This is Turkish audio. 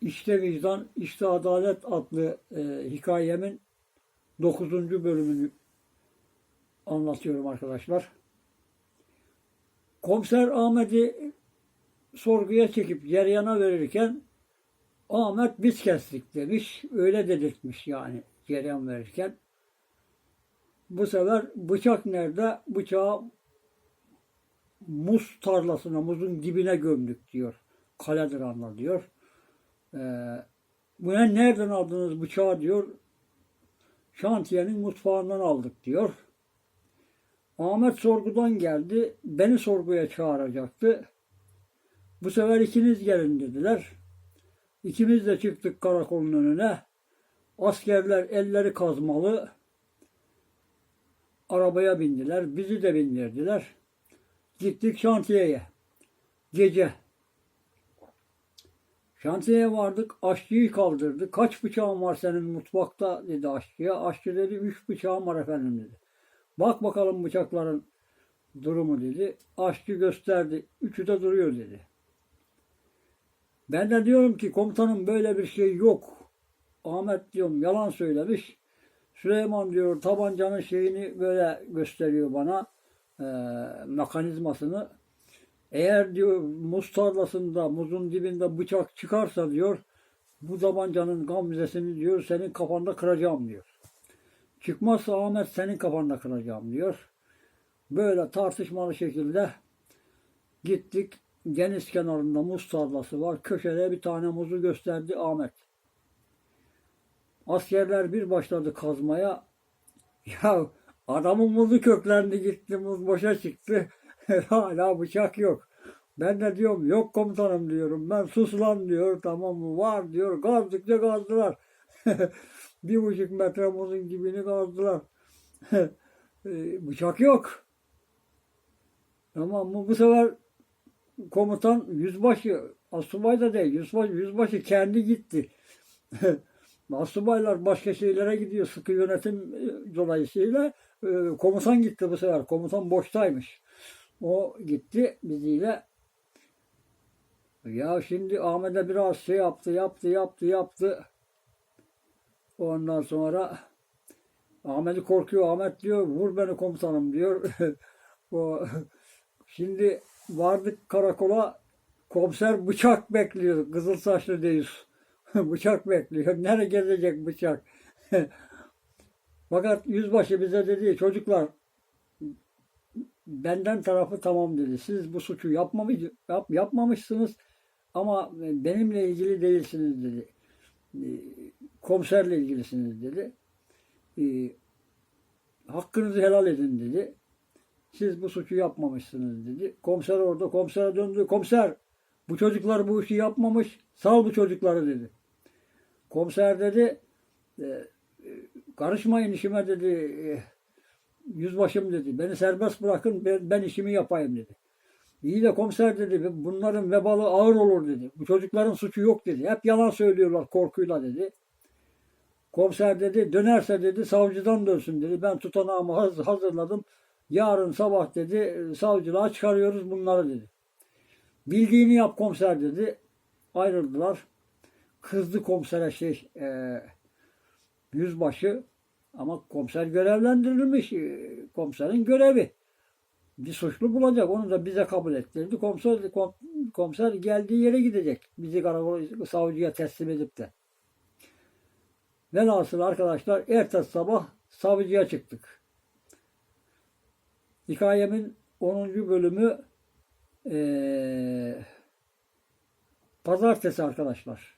İşte Vicdan, İşte Adalet adlı e, hikayemin 9. bölümünü anlatıyorum arkadaşlar. Komiser Ahmet'i sorguya çekip yana verirken Ahmet biz kestik demiş. Öyle dedirtmiş yani cereyan verirken. Bu sefer bıçak nerede? Bıçağı muz tarlasına, muzun dibine gömdük diyor. Kaledir anla diyor. Ee, bu ne nereden aldınız bıçağı diyor. Şantiyenin mutfağından aldık diyor. Ahmet sorgudan geldi. Beni sorguya çağıracaktı. Bu sefer ikiniz gelin dediler. İkimiz de çıktık karakolun önüne. Askerler elleri kazmalı. Arabaya bindiler. Bizi de bindirdiler. Gittik şantiyeye. Gece. Şantiyeye vardık. Aşçıyı kaldırdı. Kaç bıçağın var senin mutfakta dedi aşçıya. Aşçı dedi üç bıçağım var efendim dedi. Bak bakalım bıçakların durumu dedi. Aşçı gösterdi. Üçü de duruyor dedi. Ben de diyorum ki komutanım böyle bir şey yok. Ahmet diyorum yalan söylemiş. Süleyman diyor tabancanın şeyini böyle gösteriyor bana e, mekanizmasını. Eğer diyor muz tarlasında muzun dibinde bıçak çıkarsa diyor bu tabancanın gamzesini diyor senin kafanda kıracağım diyor. Çıkmazsa Ahmet senin kafanda kıracağım diyor. Böyle tartışmalı şekilde gittik. Deniz kenarında muz tarlası var. Köşede bir tane muzu gösterdi Ahmet. Askerler bir başladı kazmaya. Ya adamın muzu köklendi gitti, muz boşa çıktı. Hala bıçak yok. Ben de diyorum yok komutanım diyorum. Ben sus lan diyor. Tamam mı? Var diyor. Kazdıkça kazdılar. bir buçuk metre muzun dibini kazdılar. E, bıçak yok. Tamam mı? Bu sefer komutan yüzbaşı, asubay da değil, yüzbaşı, yüzbaşı kendi gitti. Asubaylar başka şeylere gidiyor sıkı yönetim e, dolayısıyla. E, komutan gitti bu sefer. Komutan boştaymış. O gitti biziyle. Ya şimdi Ahmet'e biraz şey yaptı, yaptı, yaptı, yaptı. Ondan sonra Ahmet'i korkuyor. Ahmet diyor vur beni komutanım diyor. o, şimdi vardık karakola komiser bıçak bekliyor. Kızıl saçlı değil. bıçak bekliyor. Nereye gelecek bıçak? Fakat yüzbaşı bize dedi çocuklar benden tarafı tamam dedi. Siz bu suçu yapmamış, yap, yapmamışsınız ama benimle ilgili değilsiniz dedi. Ee, Komiserle ilgilisiniz dedi. Ee, Hakkınızı helal edin dedi. Siz bu suçu yapmamışsınız dedi. Komiser orada komisere döndü. Komiser bu çocuklar bu işi yapmamış. Sal bu çocukları dedi. Komiser dedi e, karışmayın işime dedi. Yüzbaşım dedi. Beni serbest bırakın ben, ben işimi yapayım dedi. İyi de komiser dedi bunların vebalı ağır olur dedi. Bu çocukların suçu yok dedi. Hep yalan söylüyorlar korkuyla dedi. Komiser dedi dönerse dedi savcıdan dönsün dedi. Ben tutanağımı haz- hazırladım. Yarın sabah dedi savcılığa çıkarıyoruz bunları dedi. Bildiğini yap komiser dedi. Ayrıldılar. Kızdı komisere şey e, yüzbaşı ama komiser görevlendirilmiş. E, komiserin görevi. Bir suçlu bulacak. Onu da bize kabul ettirdi. Komiser, kom, komiser geldiği yere gidecek. Bizi karakol savcıya teslim edip de. Velhasıl arkadaşlar ertesi sabah savcıya çıktık. Hikayemin 10. bölümü eee pazartesi arkadaşlar.